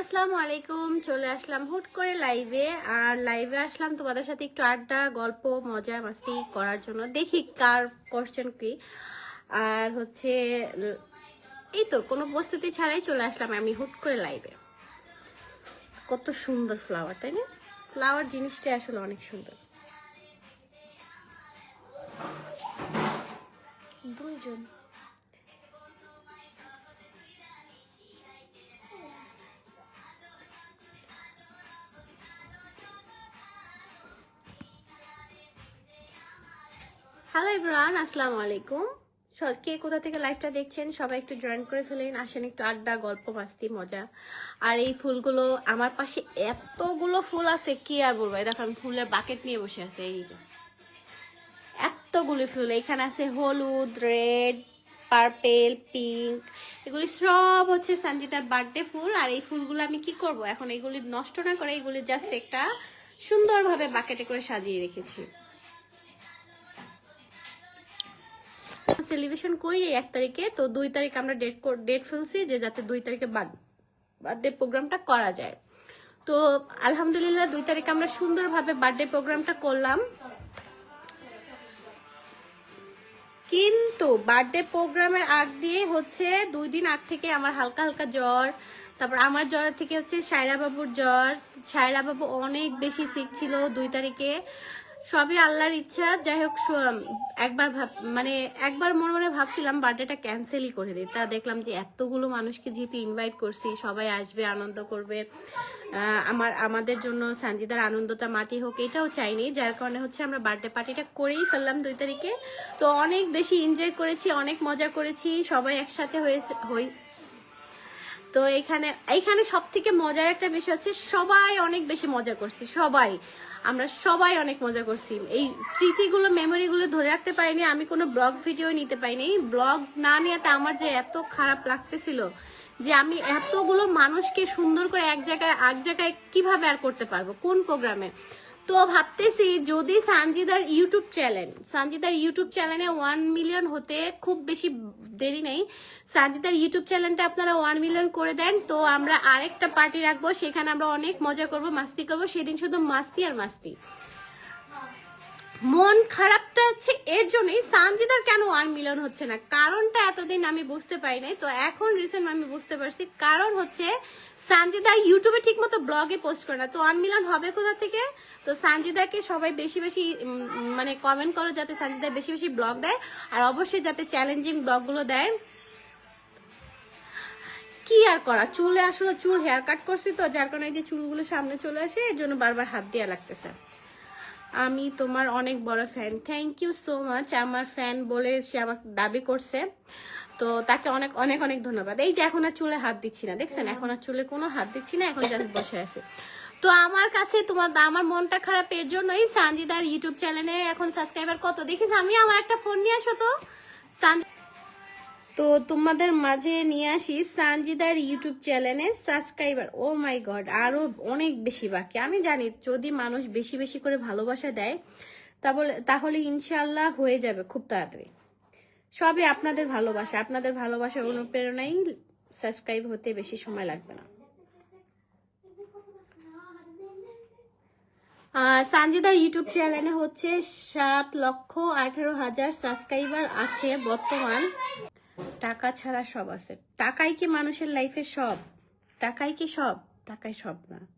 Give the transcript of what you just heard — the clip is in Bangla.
আসসালামু আলাইকুম চলে আসলাম হুট করে লাইভে আর লাইভে আসলাম তোমাদের সাথে একটু আড্ডা, গল্প, মজা, মাস্তি করার জন্য। দেখি কার কোশ্চেন কি। আর হচ্ছে, এই তো, কোনো প্রস্তুতি ছাড়াই চলে আসলাম আমি হুট করে লাইভে কত সুন্দর ফ্লাওয়ার তাই না? ফ্লাওয়ার জিনিসটা আসলে অনেক সুন্দর। দুইজন। হ্যালো ইব্রান আসসালামু আলাইকুম কে কোথা থেকে লাইভটা দেখছেন, সবাই একটু জয়েন করে ফেলেন, আসেন একটু আড্ডা, গল্প মাস্তি মজা। আর এই ফুলগুলো, আমার পাশে এতগুলো ফুল আছে, কি আর বলব? দেখো, আমি ফুলের বাকেট নিয়ে বসে আছে, এই যে। এতগুলি ফুল, এখানে আছে হলুদ রেড পার্পেল পিঙ্ক এগুলি সব হচ্ছে সঞ্জিতার বার্থডে ফুল, আর এই ফুলগুলো আমি কি করব? এখন এগুলি নষ্ট না করে এগুলি জাস্ট একটা সুন্দরভাবে বাকেটে করে সাজিয়ে রেখেছি। সেলিব্রেশন করি এক তারিখে, তো দুই তারিখ আমরা ডেট ডেট ফেলছি যে যাতে দুই তারিখে বার্থডে প্রোগ্রামটা করা যায়। তো আলহামদুলিল্লাহ দুই তারিখে আমরা সুন্দরভাবে বার্থডে প্রোগ্রামটা করলাম। কিন্তু বার্থডে প্রোগ্রামের আগ দিয়ে হচ্ছে দুই দিন আগ থেকে আমার হালকা হালকা জ্বর, তারপর আমার জ্বর থেকে হচ্ছে সায়রা বাবুর জ্বর। সায়রা বাবু অনেক বেশি সিক ছিল দুই তারিখে। সবই আল্লাহর ইচ্ছা। যাই হোক একবার ভাব মানে একবার মনে মনে ভাবছিলাম বার্থডেটা ক্যান্সেলই করে দিই। তা দেখলাম যে এতগুলো মানুষকে যেহেতু ইনভাইট করছি, সবাই আসবে, আনন্দ করবে। আমার, আমাদের জন্য সঞ্জিদার আনন্দটা মাটি হোক, এটাও চাইনি। যার কারণে হচ্ছে আমরা বার্থডে পার্টিটা করেই ফেললাম দুই তারিখে। তো অনেক বেশি এনজয় করেছি, অনেক মজা করেছি, সবাই একসাথে হয়েছে তো এখানে এইখানে সব থেকে মজার একটা বিষয় হচ্ছে সবাই অনেক বেশি মজা করছি, সবাই। আমরা সবাই অনেক মজা করছি। এই স্মৃতিগুলো মেমোরিগুলো ধরে রাখতে পারিনি, আমি কোনো ব্লগ ভিডিও নিতে পারিনি। ব্লগ না নিয়েতে আমার যে এত খারাপ লাগতেছিল, যে আমি এতগুলো মানুষকে সুন্দর করে এক জায়গায় এক জায়গায় কীভাবে আর করতে পারব? কোন প্রোগ্রামে তো ভাবতেছি যদি সানজিদার ইউটিউব চ্যানেল, সানজিদার ইউটিউব চ্যানেলে ওয়ান মিলিয়ন হতে খুব বেশি দেরি নেই। সানজিদার ইউটিউব চ্যানেলটা আপনারা ওয়ান মিলিয়ন করে দেন। তো আমরা আরেকটা পার্টি রাখব, সেখানে আমরা অনেক মজা করব, মাস্তি করব। সেদিন শুধু মাস্তি আর মাস্তি। মন খারাপটা হচ্ছে এর জন্যই সানজিদার কেন ওয়ান মিলিয়ন হচ্ছে না? কারণটা এতদিন আমি বুঝতে পারি নাই, তো এখন রিসেন্ট আমি বুঝতে পারছি। কারণ হচ্ছে সানজিদা ইউটিউবে ঠিক মতো ব্লগে পোস্ট করে না। তো ওয়ান মিলিয়ন হবে কোথা থেকে? তো সানজিদাকে সবাই বেশি বেশি মানে কমেন্ট করো যাতে সানজিদা বেশি বেশি ব্লগ দেয়, আর অবশ্যই যাতে চ্যালেঞ্জিং ব্লগগুলো দেয়। কি আর করা? চুলে আসলে চুল হেয়ার কাট করছি তো, যার কারণে যে চুলগুলো সামনে চলে আসে, এর জন্য বারবার হাত দেওয়া লাগতেছে। আমি তোমার অনেক বড় fan thank you so much আমার ফ্যান বলে সে আমার দাবি করছে। তো তাকে অনেক অনেক অনেক ধন্যবাদ। এই যে এখন আর চুলে হাত দিচ্ছি না, দেখছেন? এখন আর চুলে কোনো হাত দিচ্ছি না, এখন জাস্ট বসে আছে। তো আমার কাছে তোমার, আমার মনটা খারাপ এর জন্যই সানজিদার ইউটিউব চ্যানেলে এখন সাবস্ক্রাইবার কত? দেখিস, আমি আমার একটা ফোন নিয়ে আসো তো। সান- তো তোমাদের মাঝে নিয়ে আসি সানজিদার ইউটিউব চ্যানেলের সাবস্ক্রাইবার। ও মাই গড, আরও অনেক বেশি বাকি। আমি জানি যদি মানুষ বেশি বেশি করে ভালোবাসা দেয় তাহলে তাহলে ইনশাল্লাহ হয়ে যাবে খুব তাড়াতাড়ি। সবই আপনাদের ভালোবাসা। আপনাদের ভালোবাসার অনুপ্রেরণাই সাবস্ক্রাইব হতে বেশি সময় লাগবে না। সানজিদার ইউটিউব চ্যানেলে হচ্ছে সাত লক্ষ আঠারো হাজার সাবস্ক্রাইবার আছে বর্তমান। টাকা ছাড়া সব আছে। টাকাই কি মানুষের লাইফে সব? টাকাই কি সব? টাকাই সব না।